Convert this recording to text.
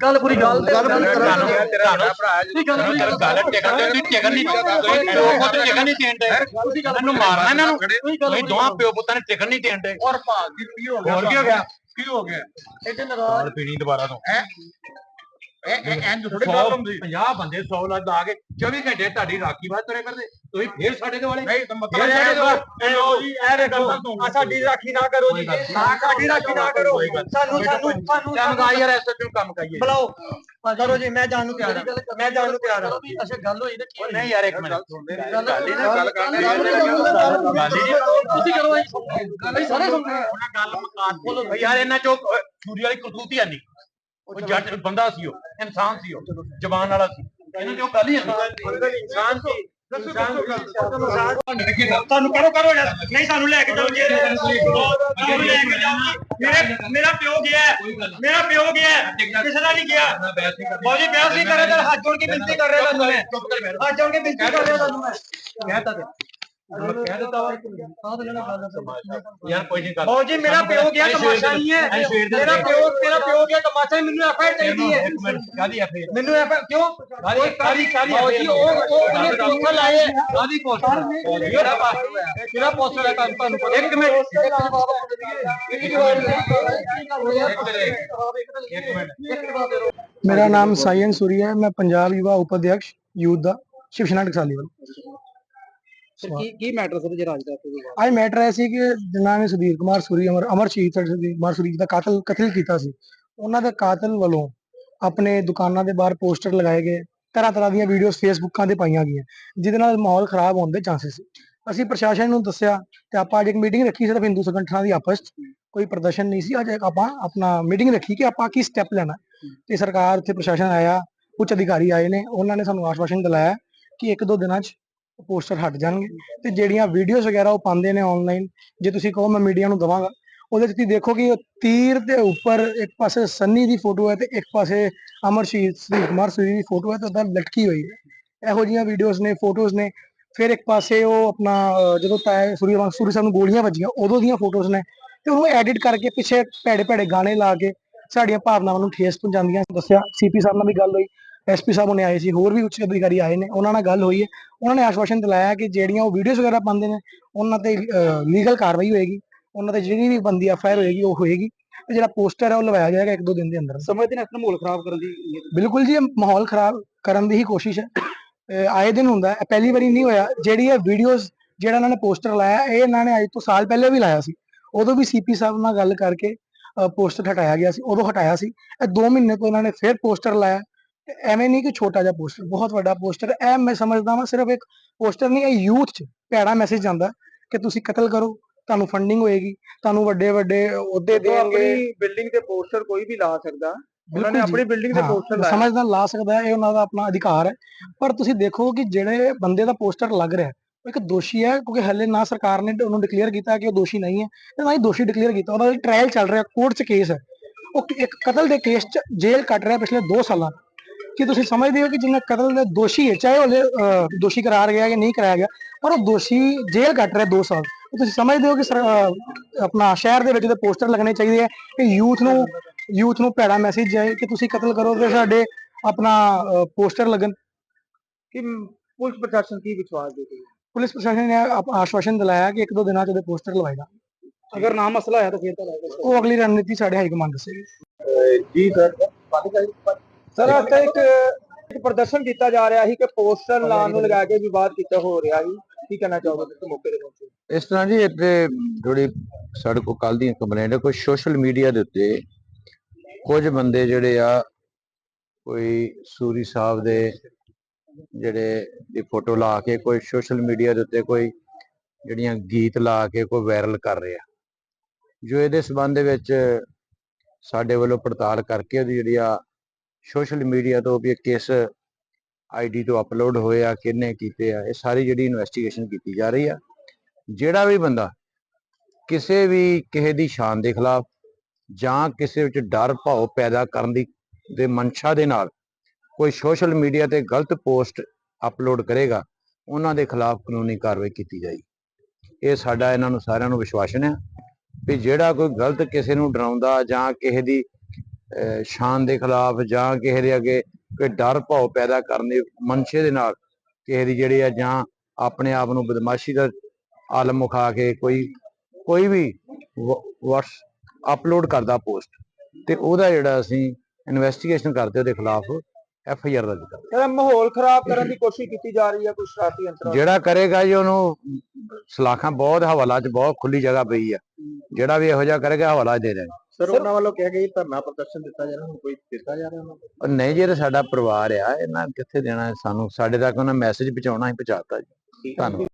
ਗੱਲ ਪੂਰੀ ਗੱਲ ਤੇ ਗੱਲ ਪੂਰੀ ਕਰਾਂਗੇ। ਤੇਰਾ ਵੱਡਾ ਭਰਾ ਹੈ ਨਹੀਂ, ਗੱਲ ਪੂਰੀ ਗੱਲ ਟਿਕਣ ਦੇ ਤੁਸੀਂ ਟਿਕਣ ਨਹੀਂ ਤੁਸੀਂ ਪਿਓ ਪੁੱਤ ਟਿਕਣ ਨਹੀਂ ਦੇਣ ਦੇ ਤੁਸੀਂ ਗੱਲ ਮੈਨੂੰ ਮਾਰਨਾ ਇਹਨਾਂ ਨੂੰ। ਤੁਸੀਂ ਦੋਵਾਂ ਪਿਓ ਪੁੱਤਾਂ ਨੇ ਟਿਕਣ ਨਹੀਂ ਦੇਣ ਦੇ ਔਰ ਭਾਗ ਕੀ ਹੋ ਗਿਆ ਹੋਰ ਕੀ ਹੋ ਗਿਆ? ਕੀ ਹੋ ਗਿਆ? ਇਹਦੇ ਨਾਰਾਜ਼। ਪੀਣੀ ਦੁਬਾਰਾ ਤੋਂ। ਇਹ ਇਹ ਥੋੜੀ ਸੀ 50 ਬੰਦੇ 100 ਲੱਗ ਲਾ ਕੇ 24 ਘੰਟੇ ਤੁਹਾਡੀ ਰਾਖੀ ਬਾਤ ਤੁਰੇ ਕਰਦੇ ਤੁਸੀਂ ਫੇਰ ਸਾਡੇ ਦੇ ਵਾਲੇ ਨਹੀਂ ਇਹ ਮਤਲਬ ਸਾਡੇ ਇਹ ਜੀ ਇਹ ਦੇਖੋ ਆ ਰਾਖੀ ਨਾ ਕਰੋ ਜੀ। ਸਾਡੀ ਰਾਖੀ ਨਾ ਕਰੋ। ਸਾਨੂੰ ਸਾਨੂੰ ਸਾਨੂੰ ਚੰਗਾ ਯਾਰ ਐਸਾ ਕਿਉਂ ਕੰਮ ਕਰੀਏ? ਬੁਲਾਓ। ਕਰੋ ਜੀ ਮੈਂ ਜਾਣ ਨੂੰ ਤਿਆਰ ਹਾਂ ਮੈਂ ਜਾਣ ਨੂੰ ਤਿਆਰ ਹਾਂ ਅੱਛਾ ਗੱਲ ਹੋਈ ਤੇ ਕੀ? ਨਹੀਂ ਯਾਰ ਇੱਕ ਮਿੰਟ। ਗੱਲ ਹੀ ਨਾ ਗੱਲ ਕਰਨੀ ਤੁਸੀਂ ਕਰੋ ਅਸੀਂ ਸਾਰੇ ਸੁਣਦੇ ਗੱਲ ਮਕਾਨ ਬੋਲੋ ਯਾਰ ਇਹਨਾਂ ਚੋਂ ਛੁਰੀ ਵਾਲੀ ਕਰਤੂਤ ਹੀ ਨਹੀਂ ਉਹ ਜੱਟ ਬੰਦਾ ਸੀ ਉਹ ਇਨਸਾਨ ਸੀ ਉਹ ਜ਼ਬਾਨ ਵਾਲਾ ਸੀ। ਇਹਨਾਂ ਚੋਂ ਗੱਲ ਹੀ ਇਨਸਾਨ ਸੀ। ਤੁਹਾਨੂੰ ਕਰੋ ਕਰੋ ਯਾਰ। ਨਹੀਂ ਸਾਨੂੰ ਲੈ ਕੇ ਜਾਓ। ਜੀ ਸਾਨੂੰ ਲੈ ਕੇ ਜਾਓ। ਮੇਰੇ ਮੇਰਾ ਪਿਓ ਗਿਆ। ਮੇਰਾ ਪਿਓ ਗਿਆ। ਕਿਸੇ ਦਾ ਨਹੀਂ ਗਿਆ। ਬਾਜੀ ਬਿਆਸ ਨਹੀਂ ਕਰ ਰਿਹਾ। ਤਾਂ ਹੱਥ ਜੋੜ ਕੇ ਬੇਨਤੀ ਕਰ ਰਿਹਾ ਤੁਹਾਨੂੰ ਮੈਂ। ਹੱਥ ਜੋੜ ਕੇ ਬੇਨਤੀ ਕਰ ਰਿਹਾ ਤੁਹਾਨੂੰ ਮੈਂ। ਕਹਿਤਾ ਤੇ। ਕਹਿ ਦਿੱਤਾ ਵਾ ਆਹ ਤਾਂ ਜਿਹੜਾ ਗੱਲ ਹੈ ਯਾਰ ਕੋਈ ਨਹੀਂ ਗੱਲ ਬਾਜੀ ਮੇਰਾ ਪਿਓ ਗਿਆ ਤਮਾਸ਼ਾ ਨਹੀਂ ਹੈ ਐਂ ਸਵੇਰ ਦੇ ਮੇਰਾ ਪਿਓ ਤੇਰਾ ਪਿਓ ਗਿਆ ਤਮਾਸ਼ਾ ਨਹੀਂ, ਮੈਨੂੰ ਐਫਆਈਆਰ ਚਾਹੀਦੀ ਹੈ ਇੱਕ ਮਿੰਟ ਕਾਦੀ ਆ ਫੇਰ ਮੈਨੂੰ ਐਫਆਈਆਰ ਕਿਉਂ ਕਾਦੀ ਕਾਦੀ ਕਾਦੀ ਬਾਜੀ ਉਹ ਉਹ ਉਹਨੇ ਪੋਸਟਰ ਲਾਏ ਕਾਦੀ ਪੋਸਟਰ ਕਿਹੜਾ ਪੋਸਟਰ ਕਿਹੜਾ ਪੋਸਟਰ ਹੈ ਤੁਹਾਨੂੰ ਤੁਹਾਨੂੰ ਪਤਾ ਇੱਕ ਮਿੰਟ ਮੇਰਾ ਨਾਮ ਸਾਇਨ ਸੂਰੀ ਹੈ ਮੈਂ ਪੰਜਾਬ ਯੁਵਾ ਉਪਾਧਿਆਕਸ਼ ਯੂਥ ਦਾ ਸ਼ਿਵ ਸੈਨਾ ਟਕਸਾਲੀ ਵੱਲ ਕੀ ਕੀ ਮੈਟਰ ਸਰ ਜਿਹੜਾ ਅੱਜ ਦਾ ਅੱਜ ਮੈਟਰ ਹੈ ਸੀ ਕਿ ਜਿਨ੍ਹਾਂ ਨੇ ਸੁਧੀਰ ਕੁਮਾਰ ਸੂਰੀ ਅਮਰ ਅਮਰ ਸ਼ਹੀਦ ਸੁਧੀਰ ਕੁਮਾਰ ਸੂਰੀ ਦਾ ਕਾਤਲ ਕਤਲ ਕੀਤਾ ਸੀ ਉਹਨਾਂ ਦੇ ਕਾਤਲ ਵੱਲੋਂ ਆਪਣੇ ਦੁਕਾਨਾਂ ਦੇ ਬਾਹਰ ਪੋਸਟਰ ਲਗਾਏ ਗਏ ਤਰ੍ਹਾਂ ਤਰ੍ਹਾਂ ਦੀਆਂ ਵੀਡੀਓਜ਼ ਫੇਸਬੁੱਕਾਂ ਤੇ ਪਾਈਆਂ ਗਈਆਂ ਜਿਹਦੇ ਨਾਲ ਮਾਹੌਲ ਖਰਾਬ ਹੋਣ ਦੇ ਚਾਂਸਸ ਸੀ। ਅਸੀਂ ਪ੍ਰਸ਼ਾਸਨ ਨੂੰ ਦੱਸਿਆ ਤੇ ਆਪਾਂ ਅੱਜ ਇੱਕ ਮੀਟਿੰਗ ਰੱਖੀ ਸਿਰਫ ਹਿੰਦੂ ਸੰਗਠਨਾਂ ਦੀ ਆਪਸ 'ਚ ਕੋਈ ਪ੍ਰਦਰਸ਼ਨ ਨਹੀਂ ਸੀ ਅੱਜ ਆਪਾਂ ਆਪਣਾ ਮੀਟਿੰਗ ਰੱਖੀ ਕਿ ਆਪਾਂ ਕੀ ਸਟੈਪ ਲੈਣਾ। ਤੇ ਸਰਕਾਰ ਉੱਥੇ ਪ੍ਰਸ਼ਾਸਨ ਆਇਆ ਉੱਚ ਅਧਿਕਾਰੀ ਆਏ ਨੇ ਉਹਨਾਂ ਨੇ ਸਾਨੂੰ ਆਸ਼ਵਾਸਨ ਦਿਲਾਇਆ ਕਿ ਇੱਕ ਦੋ ਦਿਨਾਂ 'ਚ ਪੋਸਟਰ ਹਟ ਜਾਣਗੇ ਤੇ ਜਿਹੜੀਆਂ ਵੀਡੀਓਜ਼ ਵਗੈਰਾ ਉਹ ਪਾਉਂਦੇ ਨੇ ਆਨਲਾਈਨ ਜੇ ਤੁਸੀਂ ਕਹੋ ਮੈਂ ਮੀਡੀਆ ਨੂੰ ਦਵਾਂਗਾ, ਉਹਦੇ 'ਚ ਤੁਸੀਂ ਦੇਖੋ ਉਹ ਤੀਰ ਦੇ ਉੱਪਰ ਇੱਕ ਪਾਸੇ ਸੰਨੀ ਦੀ ਫੋਟੋ ਹੈ ਤੇ ਇੱਕ ਪਾਸੇ ਅਮਰ ਸ਼ਹੀਦ ਸੁਧੀਰ ਕੁਮਾਰ ਸੂਰੀ ਦੀ ਫੋਟੋ ਹੈ ਤੇ ਉਹਦਾ ਲਟਕੀ ਹੋਈ ਹੈ। ਇਹੋ ਜਿਹੀਆਂ ਵੀਡੀਓਜ਼ ਨੇ ਫੋਟੋਜ਼ ਨੇ, ਫਿਰ ਇੱਕ ਪਾਸੇ ਉਹ ਆਪਣਾ ਜਦੋਂ ਤਾਏ ਸੂਰੀ ਸੂਰੀ ਸਾਹਿਬ ਨੂੰ ਗੋਲੀਆਂ ਵੱਜੀਆਂ, ਉਦੋਂ ਦੀਆਂ ਫੋਟੋਜ਼ ਨੇ ਤੇ ਉਹਨੂੰ ਐਡਿਟ ਕਰਕੇ ਪਿੱਛੇ ਭੈੜੇ ਭੈੜੇ ਗਾਣੇ ਲਾ ਕੇ ਸਾਡੀਆਂ ਭਾਵਨਾਵਾਂ ਨੂੰ ਠੇਸ ਪਹੁੰਚਾਉਂਦੀਆਂ ਦੱਸਿਆ ਸੀਪੀ ਸਾਹਿਬ ਨਾਲ ਵੀ ਗੱਲ ਹੋਈ ਐਸਪੀ ਸਾਹਿਬ ਨੇ ਆਏ ਸੀ ਹੋਰ ਵੀ ਉੱਚ ਅਧਿਕਾਰੀ ਆਏ ਨੇ ਉਹਨਾਂ ਨਾਲ ਗੱਲ ਹੋਈ ਹੈ। ਉਹਨਾਂ ਨੇ ਆਸ਼ਵਾਸਨ ਦਿਲਾਇਆ ਕਿ ਜਿਹੜੀਆਂ ਉਹ ਵੀਡੀਓਜ਼ ਵਗੈਰਾ ਪਾਉਂਦੇ ਨੇ ਉਹਨਾਂ ਤੇ ਲੀਗਲ ਕਾਰਵਾਈ ਹੋਏਗੀ ਉਹਨਾਂ ਤੇ ਜਿਹੜੀ ਵੀ ਬੰਦੀ ਐਫਆਈਆਰ ਹੋਏਗੀ ਉਹ ਹੋਏਗੀ ਤੇ ਜਿਹੜਾ ਪੋਸਟਰ ਹੈ ਉਹ ਲਵਾਇਆ ਜਾਏਗਾ ਇੱਕ ਦੋ ਦਿਨ ਦੇ ਅੰਦਰ। ਸਮਝਦੇ ਨੇ ਆਪਣਾ ਮਾਹੌਲ ਖਰਾਬ ਕਰਨ ਦੀ ਬਿਲਕੁਲ ਜੀ ਮਾਹੌਲ ਖਰਾਬ ਕਰਨ ਦੀ ਹੀ ਕੋਸ਼ਿਸ਼ ਹੈ। ਆਏ ਦਿਨ ਹੁੰਦਾ ਹੈ ਪਹਿਲੀ ਵਾਰੀ ਨਹੀਂ ਹੋਇਆ। ਜਿਹੜੀ ਇਹ ਵੀਡੀਓਜ਼ ਜਿਹੜਾ ਇਹਨਾਂ ਨੇ ਪੋਸਟਰ ਲਾਇਆ ਇਹ ਇਹਨਾਂ ਨੇ ਅੱਜ ਤੋਂ ਸਾਲ ਪਹਿਲੇ ਵੀ ਲਾਇਆ ਸੀ। ਉਦੋਂ ਵੀ ਸੀਪੀ ਸਾਹਿਬ ਨਾਲ ਗੱਲ ਕਰਕੇ ਪੋਸਟਰ ਹਟਾਇਆ ਗਿਆ ਸੀ ਉਦੋਂ ਹਟਾਇਆ ਸੀ। ਇਹ 2 ਮਹੀਨੇ ਤੋਂ ਇਹਨਾਂ ਨੇ ਫਿਰ ਪੋਸਟਰ ਲਾਇਆ। ਐਵੇਂ ਨਹੀਂ ਕਿ ਛੋਟਾ ਜਿਹਾ ਪੋਸਟਰ ਬਹੁਤ ਵੱਡਾ ਪੋਸਟਰ ਇਹ ਮੈਂ ਸਮਝਦਾ ਹਾਂ ਸਿਰਫ ਇੱਕ ਪੋਸਟਰ ਨਹੀਂ ਇਹ ਯੂਥ 'ਚ ਭੈੜਾ ਮੈਸੇਜ ਜਾਂਦਾ ਕਿ ਤੁਸੀਂ ਕਤਲ ਕਰੋ ਤੁਹਾਨੂੰ ਫੰਡਿੰਗ ਹੋਏਗੀ ਤੁਹਾਨੂੰ ਵੱਡੇ ਵੱਡੇ ਅਹੁਦੇ ਦੇਣਗੇ। ਆਪਣੀ ਬਿਲਡਿੰਗ ਤੇ ਪੋਸਟਰ ਕੋਈ ਵੀ ਲਾ ਸਕਦਾ। ਉਹਨਾਂ ਨੇ। ਆਪਣੀ ਬਿਲਡਿੰਗ ਤੇ ਪੋਸਟਰ ਲਾਇਆ ਸਮਝਦਾ ਲਾ ਸਕਦਾ ਇਹ ਉਹਨਾਂ ਦਾ ਆਪਣਾ ਅਧਿਕਾਰ ਹੈ। ਪਰ ਤੁਸੀਂ ਦੇਖੋ ਕਿ ਜਿਹੜੇ ਬੰਦੇ ਦਾ ਪੋਸਟਰ ਲੱਗ ਰਿਹਾ ਉਹ ਇੱਕ ਦੋਸ਼ੀ ਹੈ ਕਿਉਂਕਿ ਹਲੇ ਨਾ ਸਰਕਾਰ ਨੇ ਉਹਨੂੰ ਡਿਕਲੇਅਰ ਕੀਤਾ ਕਿ ਉਹ ਦੋਸ਼ੀ ਨਹੀਂ ਹੈ। ਤੇ ਨਾ ਹੀ ਦੋਸ਼ੀ ਡਿਕਲੇਅਰ ਕੀਤਾ ਉਹਦਾ ਟ੍ਰਾਇਲ ਚੱਲ ਰਿਹਾ ਕੋਰਟ 'ਚ ਕੇਸ ਹੈ। ਉਹ ਇੱਕ ਕਤਲ ਦੇ ਕੇਸ 'ਚ ਜੇਲ੍ਹ ਕੱਟ ਰਿਹਾ ਪਿਛਲੇ 2 ਸਾਲਾਂ। ਕੀ ਤੁਸੀਂ ਸਮਝਦੇ ਹੋ ਕਿ ਜਿੰਨਾ ਕਤਲ ਦੇ ਦੋਸ਼ੀ ਹੈ ਚਾਹੇ ਉਹ ਦੋਸ਼ੀ ਕਰਾਰ ਗਿਆ ਜਾਂ ਨਹੀਂ ਕਰਾਇਆ ਗਿਆ ਪਰ ਉਹ ਦੋਸ਼ੀ ਜੇਲ੍ਹ ਕੱਟ ਰਿਹਾ 2 ਸਾਲ। ਤੇ ਤੁਸੀਂ ਸਮਝਦੇ ਹੋ ਕਿ ਆਪਣਾ ਸ਼ਹਿਰ ਦੇ ਵਿੱਚ ਦੇ ਪੋਸਟਰ ਲੱਗਣੇ ਚਾਹੀਦੇ ਆ ਕਿ ਯੂਥ ਨੂੰ ਯੂਥ ਨੂੰ ਭੈੜਾ ਮੈਸੇਜ ਜਾਏ ਕਿ ਤੁਸੀਂ ਕਤਲ ਕਰੋ ਤੇ ਸਾਡੇ ਆਪਣਾ ਪੋਸਟਰ ਲੱਗਣ। ਕਿ ਪੁਲਿਸ ਪ੍ਰਸ਼ਾਸਨ ਕੀ ਵਿਸ਼ਵਾਸ ਦੇ ਰਹੀ ਪੁਲਿਸ ਪ੍ਰਸ਼ਾਸਨ ਨੇ ਆਸ਼ਵਾਸਨ ਦਿਲਾਇਆ ਕਿ ਇੱਕ ਦੋ ਦਿਨਾਂ ਚ ਉਹਦੇ ਪੋਸਟਰ ਲਵਾਏਗਾ। ਅਗਰ ਨਾ ਮਸਲਾ ਆਇਆ ਤਾਂ ਫਿਰ ਤਾਂ ਉਹ ਅਗਲੀ ਰਣਨੀਤੀ ਸਾਡੇ ਹਾਈ ਕਮਾਂਡ ਦੱਸੇਗੀ। ਜੀ ਸਰ ਸਰ, ਅੱਜ ਇੱਕ ਇੱਕ ਪ੍ਰਦਰਸ਼ਨ ਕੀਤਾ ਜਾ ਰਿਹਾ ਸੀ ਕਿ ਪੋਸਟਰ ਲਾਉਣ ਨੂੰ ਲਗਾ ਕੇ ਵਿਵਾਦ ਕੀਤਾ ਹੋ ਰਿਹਾ ਸੀ। ਕੀ ਕਹਿਣਾ ਚਾਹੋਗੇ ਤੁਸੀਂ ਮੌਕੇ ਦੇ ਪਹੁੰਚੇ ਇਸ ਤਰ੍ਹਾਂ ਜੀ, ਇੱਥੇ ਜਿਹੜੀ ਸਾਡੇ ਕੋਲ ਕੱਲ ਦੀ ਕੰਪਲੇਂਟ ਹੈ, ਕੋਈ ਸੋਸ਼ਲ ਮੀਡੀਆ ਦੇ ਉੱਤੇ ਕੁਝ ਬੰਦੇ ਜਿਹੜੇ ਆ, ਕੋਈ ਸੂਰੀ ਸਾਹਿਬ ਦੇ ਜਿਹੜੇ ਦੀ ਫੋਟੋ ਲਾ ਕੇ, ਕੋਈ ਸੋਸ਼ਲ ਮੀਡੀਆ ਦੇ ਉੱਤੇ ਕੋਈ ਜਿਹੜੀਆਂ ਗੀਤ ਲਾ ਕੇ ਕੋਈ ਵਾਇਰਲ ਕਰ ਰਿਹਾ। ਜੋ ਇਹਦੇ ਸਬੰਧ ਦੇ ਵਿੱਚ ਸਾਡੇ ਵੱਲੋਂ ਪੜਤਾਲ ਕਰਕੇ ਉਹਦੀ ਜਿਹੜੀ ਆ ਸੋਸ਼ਲ ਮੀਡੀਆ ਤੋਂ ਵੀ ਇਹ ਕਿਸ ਆਈਡੀ ਤੋਂ ਅਪਲੋਡ ਹੋਏ ਆ ਕਿਹਨੇ ਕੀਤੇ ਆ, ਇਹ ਸਾਰੀ ਜਿਹੜੀ ਇਨਵੈਸਟੀਗੇਸ਼ਨ ਕੀਤੀ ਜਾ ਰਹੀ ਆ। ਜਿਹੜਾ ਵੀ ਬੰਦਾ ਕਿਸੇ ਵੀ ਕਿਸੇ ਦੀ ਸ਼ਾਨ ਦੇ ਖਿਲਾਫ ਜਾਂ ਕਿਸੇ ਵਿੱਚ ਡਰ ਭਾਵ ਪੈਦਾ ਕਰਨ ਦੀ ਦੇ ਮਨਸ਼ਾ ਦੇ ਨਾਲ ਕੋਈ ਸੋਸ਼ਲ ਮੀਡੀਆ ਤੇ ਗਲਤ ਪੋਸਟ ਅਪਲੋਡ ਕਰੇਗਾ, ਉਹਨਾਂ ਦੇ ਖਿਲਾਫ ਕਾਨੂੰਨੀ ਕਾਰਵਾਈ ਕੀਤੀ ਜਾਏਗੀ। ਇਹ ਸਾਡਾ ਇਹਨਾਂ ਨੂੰ ਸਾਰਿਆਂ ਨੂੰ ਵਿਸ਼ਵਾਸਨ ਹੈ ਵੀ ਜਿਹੜਾ ਕੋਈ ਗਲਤ ਕਿਸੇ ਨੂੰ ਡਰਾਉਂਦਾ ਜਾਂ ਕਿਸੇ ਦੀ ਸ਼ਾਨ ਦੇ ਖਿਲਾਫ ਜਾਂ ਕਿਸੇ ਦੇ ਅੱਗੇ ਕੋਈ ਡਰ ਭਾਵ ਪੈਦਾ ਕਰਨ ਦੇ ਮਨਸ਼ੇ ਦੇ ਨਾਲ ਕਿਸੇ ਦੀ ਜਿਹੜੇ ਆ ਜਾਂ ਆਪਣੇ ਆਪ ਨੂੰ ਬਦਮਾਸ਼ੀ ਦਾ ਆਲਮ ਵਿਖਾ ਕੇ ਕੋਈ ਕੋਈ ਵੀ ਵਟਸ ਅਪਲੋਡ ਕਰਦਾ ਪੋਸਟ ਤੇ ਉਹਦਾ ਜਿਹੜਾ ਅਸੀਂ ਇਨਵੈਸਟੀਗੇਸ਼ਨ ਕਰਦੇ ਉਹਦੇ ਖਿਲਾਫ ਐਫ ਆਈ ਆਰ ਦਰਜ ਕਰਦੇ ਇਹਦਾ ਮਾਹੌਲ ਖਰਾਬ ਕਰਨ ਦੀ ਕੋਸ਼ਿਸ਼ ਕੀਤੀ ਜਾ ਰਹੀ ਹੈ ਕੋਈ ਸ਼ਰਾਰਤੀ ਅੰਤਰ ਜਿਹੜਾ ਕਰੇਗਾ ਜੀ ਉਹਨੂੰ ਸਲਾਖਾਂ ਬਹੁਤ ਹਵਾਲਾ 'ਚ ਬਹੁਤ ਖੁੱਲੀ ਜਗ੍ਹਾ ਪਈ ਆ। ਜਿਹੜਾ ਵੀ ਇਹੋ ਜਿਹਾ ਕਰੇਗਾ ਹਵਾਲਾ ਦੇ ਦੇਣ ਸਰ ਉਹਨਾਂ ਵੱਲੋਂ ਕਿਹਾ ਗਿਆ ਧਰਨਾ ਪ੍ਰਦਰਸ਼ਨ ਦਿੱਤਾ ਜਾ ਰਿਹਾ ਹੁਣ ਕੋਈ ਦਿੱਤਾ ਜਾ ਰਿਹਾ ਉਹਨਾਂ ਉਹ ਨਹੀਂ ਜੀ ਸਾਡਾ ਪਰਿਵਾਰ ਆ ਇਹਨਾਂ ਕਿੱਥੇ ਦੇਣਾ ਸਾਨੂੰ? ਸਾਡੇ ਤੱਕ ਉਹਨਾਂ ਮੈਸੇਜ ਪਹੁੰਚਾਉਣਾ ਹੀ ਪਹੁੰਚਾਤਾ ਜੀ। ਧੰਨਵਾਦ।